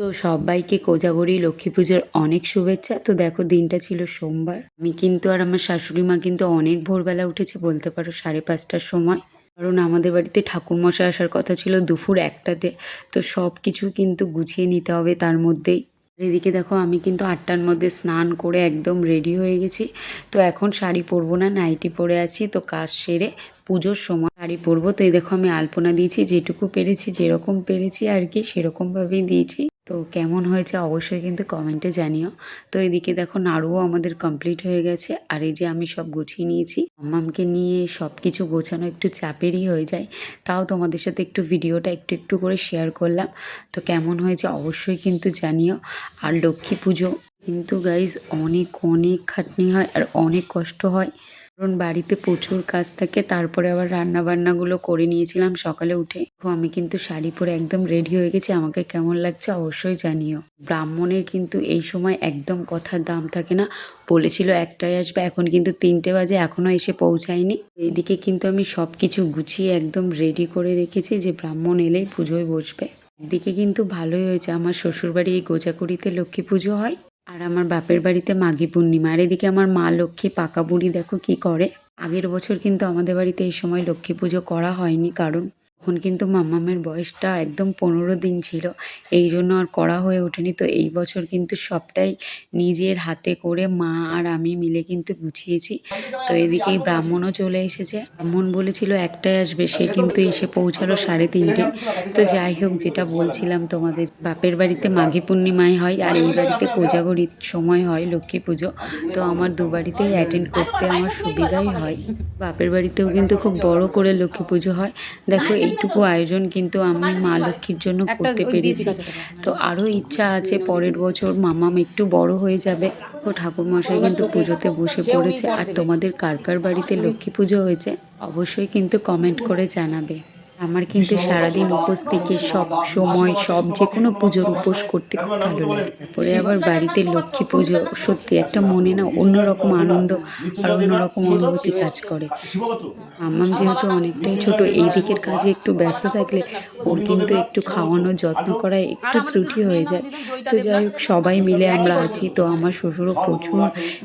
তো সবাইকে কোজাগরি, লক্ষ্মী পুজোর অনেক শুভেচ্ছা। তো দেখো, দিনটা ছিল সোমবার। আমি কিন্তু আর আমার শাশুড়ি মা কিন্তু অনেক ভোরবেলা উঠেছে, বলতে পারো সাড়ে পাঁচটার সময়। কারণ আমাদের বাড়িতে ঠাকুরমশাই আসার কথা ছিল দুপুর একটাতে। তো সব কিছু কিন্তু গুছিয়ে নিতে হবে তার মধ্যেই। এদিকে দেখো, আমি কিন্তু আটটার মধ্যে স্নান করে একদম রেডি হয়ে গেছি। তো এখন শাড়ি পরবো না, নাইটি পরে আছি। তো কাজ সেরে পুজোর সময় শাড়ি পরবো। তো এই দেখো, আমি আলপনা দিয়েছি, যেটুকু পেরেছি, যেরকম পেরেছি আর কি, সেরকমভাবেই দিয়েছি। তো কেমন হয়েছে অবশ্যই কিন্তু কমেন্টে জানিও। তো এদিকে দেখো নাড়ুও আমাদের কমপ্লিট হয়ে গেছে। আর এই যে আমি সব গুছিয়ে নিয়েছি, মামামকে নিয়ে সব কিছু গোছানো একটু চাপেরই হয়ে যায়। তাও তোমাদের সাথে একটু ভিডিওটা একটু একটু করে শেয়ার করলাম। তো কেমন হয়েছে অবশ্যই কিন্তু জানিও। আর লক্ষ্মী পুজো কিন্তু গাইজ অনেক অনেক খাটনি হয় আর অনেক কষ্ট হয়। কারণ বাড়িতে প্রচুর কাজ থাকে, তারপরে আবার রান্না বান্নাগুলো করে নিয়েছিলাম সকালে উঠে। আমি কিন্তু শাড়ি পরে একদম রেডি হয়ে গেছি, আমাকে কেমন লাগছে অবশ্যই জানিও। ব্রাহ্মণের কিন্তু এই সময় একদম কথার দাম থাকে না, বলেছিল একটাই আসবে, এখন কিন্তু তিনটে বাজে, এখনও এসে পৌঁছায়নি। এইদিকে কিন্তু আমি সব কিছু গুছিয়ে একদম রেডি করে রেখেছি যে ব্রাহ্মণ এলেই পুজোয় বসবে। একদিকে কিন্তু ভালোই হয়েছে, আমার শ্বশুরবাড়ি এই গোজাকুড়িতে লক্ষ্মী পুজো হয়। আর আমার বাপের বাড়িতে মাঘী পূর্ণিমা। আর এদিকে আমার মা লক্ষ্মী পাকা বুড়ি, দেখো কি করে। আগের বছর কিন্তু আমাদের বাড়িতে এই সময় লক্ষ্মী পুজো করা হয়নি, কারণ তখন কিন্তু মাম্মামের বয়সটা একদম পনেরো দিন ছিল। এই জন্য আর করা হয়ে ওঠেনি। তো এই বছর কিন্তু সবটাই নিজের হাতে করে মা আর আমি মিলে কিন্তু গুছিয়েছি। তো এদিকেই ব্রাহ্মণও চলে এসেছে। ব্রাহ্মণ বলেছিল একটাই আসবে, সে কিন্তু এসে পৌঁছালো সাড়ে তিনটে। তো যাই হোক, যেটা বলছিলাম তোমাদের, বাপের বাড়িতে মাঘী পূর্ণিমায় হয় আর এই বাড়িতে কোজাগরির সময় হয় লক্ষ্মী পুজো। তো আমার দু বাড়িতেই অ্যাটেন্ড করতে আমার সুবিধাই হয়। বাপের বাড়িতেও কিন্তু খুব বড় করে লক্ষ্মী পুজো হয়। দেখো এইটুকু আয়োজন কিন্তু আমি মা লক্ষ্মীর জন্য করতে পেরেছি। তো আরও ইচ্ছা আছে পরের বছর মামাম একটু বড় হয়ে যাবে। ও ঠাকুরমশাই কিন্তু পুজোতে বসে পড়েছে। আর তোমাদের কার কার বাড়িতে লক্ষ্মী পুজো হয়েছে অবশ্যই কিন্তু কমেন্ট করে জানাবে। আমার কিন্তু সারাদিন উপোস থেকে সব সময় সব যে কোনো পুজোর উপোস করতে খুব ভালো লাগে তারপরে আবার বাড়িতে লক্ষ্মী পুজো সত্যি একটা মনে না অন্যরকম আনন্দ আর অন্যরকম অনুভূতি কাজ করে। আমার যেহেতু অনেকটাই ছোট এই দিকের কাজে একটু ব্যস্ত থাকলে ওর কিন্তু একটু খাওয়ানোর যত্ন করায় একটু ত্রুটি হয়ে যায়। তো যাই হোক সবাই মিলে আমরা আছি তো আমার শ্বশুরও প্রচুর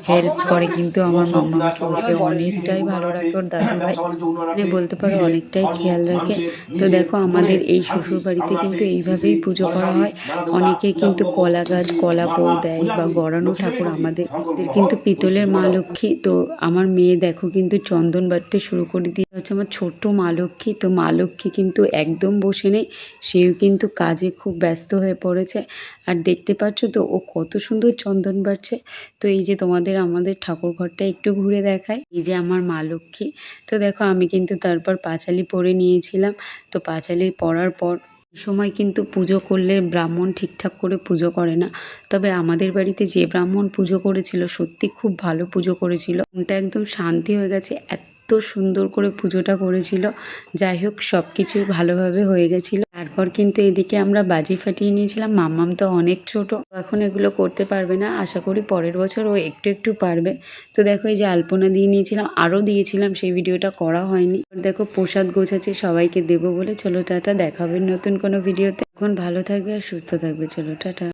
হেল্প করে কিন্তু আমার মাম্মাকে ওকে অনেকটাই ভালো রাখে ওর দাদুভাই মানে বলতে পারো অনেকটাই খেয়াল রাখে তো দেখো আমাদের এই শ্বশুর বাড়িতে কিন্তু এইভাবেই পুজো করা হয়। অনেকের কিন্তু কলা গাছ কলা বউ দেয় বা গড়ানো ঠাকুর আমাদের কিন্তু পিতলের মা লক্ষ্মী। তো আমার মেয়ে দেখো কিন্তু চন্দন বাড়তে শুরু করে দিয়ে হচ্ছে আমার ছোট্ট মা লক্ষ্মী। তো মা লক্ষ্মী কিন্তু একদম বসে নেই। সেও কিন্তু কাজে খুব ব্যস্ত হয়ে পড়েছে। আর দেখতে পাচ্ছ তো, ও কত সুন্দর চন্দন বাড়ছে। তো এই যে তোমাদের আমাদের ঠাকুর ঘরটা একটু ঘুরে দেখায় এই যে আমার মা লক্ষ্মী। তো দেখো আমি কিন্তু তারপর পাঁচালি পরে নিয়েছিলাম। তো পাঁচালি পড়ার পর সময় কিন্তু পুজো করলে ব্রাহ্মণ ঠিকঠাক করে পুজো করে না। তবে আমাদের বাড়িতে যে ব্রাহ্মণ পুজো করেছিল, সত্যি খুব ভালো পুজো করেছিল। মনটা একদম শান্তি হয়ে গেছে, এত সুন্দর করে পুজোটা করেছিল। যাই হোক সব কিছু ভালোভাবে হয়ে গেছিল। তারপর কিন্তু এদিকে আমরা বাজি ফাটিয়ে নিয়েছিলাম। মাম্মাম তো অনেক ছোট এখন এগুলো করতে পারবে না। আশা করি পরের বছর ও একটু একটু পারবে। তো দেখো এই যে আলপনা দিয়ে নিয়েছিলাম আরও দিয়েছিলাম, সেই ভিডিওটা করা হয়নি। দেখো প্রসাদ গোছাচ্ছে, সবাইকে দেবো বলে। চলো টাটা, দেখাবে নতুন কোনো ভিডিওতে। এখন ভালো থাকবে আর সুস্থ থাকবে। চলো টাটা।